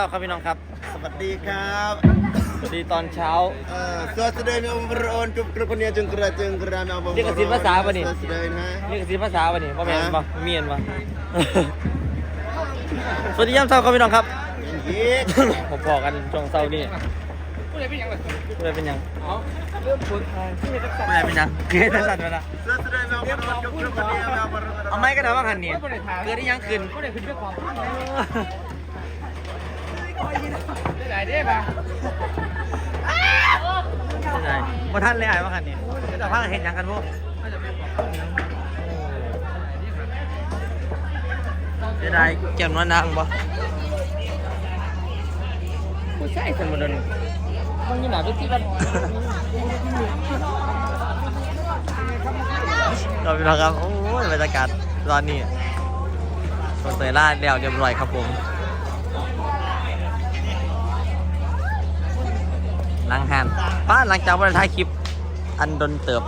สวัสดียามเช้าครับพี่น้องครับ สวัสดีครับสวัสดีตอนเช้า เอ่อสวัสดีน้องบรอนทุกคนเนี่ยจึงกระจึงกระน้องบรอนเรียกกระซิบภาษาปะนี่ สวัสดีนะ นี่คือภาษาวันนี้พ่อแม่นฮะปะเมียนปะ สวัสดียามเช้าครับพี่น้องครับยิงผมบอกกันช่วงเช้านี่ผู้ใดเป็นยังผู้ใดเป็นยังเริ่มปวดทางผู้ใดเป็นยังเกิดสั่นไปละสวัสดีน้องบรอนทุกคนเนี่ยน้องบรอนเอาไม้กันเอาว่าหันนี่เกิดได้ยังขึ้นผู้ใดขึ้นด้วยความ ได้ได้ปะได้มาท่านเลยอะว่าหันนี่แต่พังเห็นยังกันพวกจะได้แก้มนวลนางปะผู้ชายคนบนนั้นมันมีหนาไปที่บ้านเราไปแล้วครับ โอ้ยบรรยากาศตอนนี้คอนเสิร์ตล่าดแล้วเรียบร้อยครับผม หลังหันป้าหลังจากวันท้ายคลิป อันดนเติบ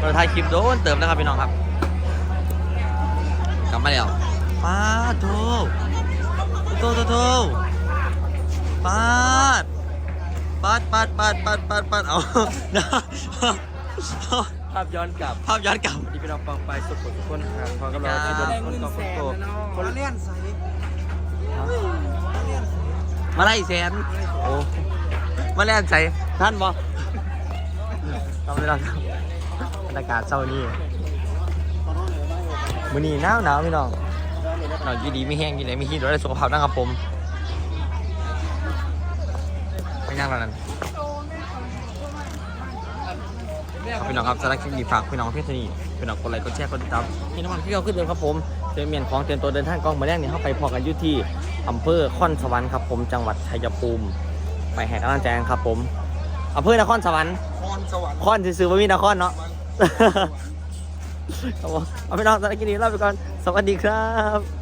วันท้ายคลิปโดนเติบนะครับพี่น้องครับ กลับมาแล้วป้าดโถโถโถโถป้าดป้าดป้าดป้าดป้าดป้าดป้าดเอาภาพย้อนกลับ ภาพย้อนกลับที่พี่น้องฟังไปสุขทุกคนครับขอกำลังใจคนคนกองคนโตคนเลี้ยนใส มาไล่แสนโอ้มาเล่นใส่ท่านบ่ทำไม่ได้ครับบรรยากาศเช้านี้มื้อนี้หนาวหนาวพี่น้องหนาวยู่ดีไม่แห้งยู่ไหนไม่ฮีดได้สุขภาพนะครับผมไม่ย่างแล้วนั่นครับพี่น้องครับสำหรับคลิปนี้ฝากพี่น้องเพื่อนสนิทพี่น้องกดไลค์กดแชร์กดติดตามพี่น้องที่เราขึ้นเดินครับผม เตรียมเมียนของเตรียมตัวเดินทางกองมาแรกเนี่ยเข้าไปพอกันอยู่ที่อำเภอค่อนสวรรค์ครับผมจังหวัดชัยภูมิ ไปแห่กำลังใจกันครับผมอำเภอนครสวรรค์พรสวรรค์คอนซื้อๆว่ามีนครเนาะครับผมเอาไปนอนสำหรับคลิปนี้ลาไปก่อนสวัสดีครับ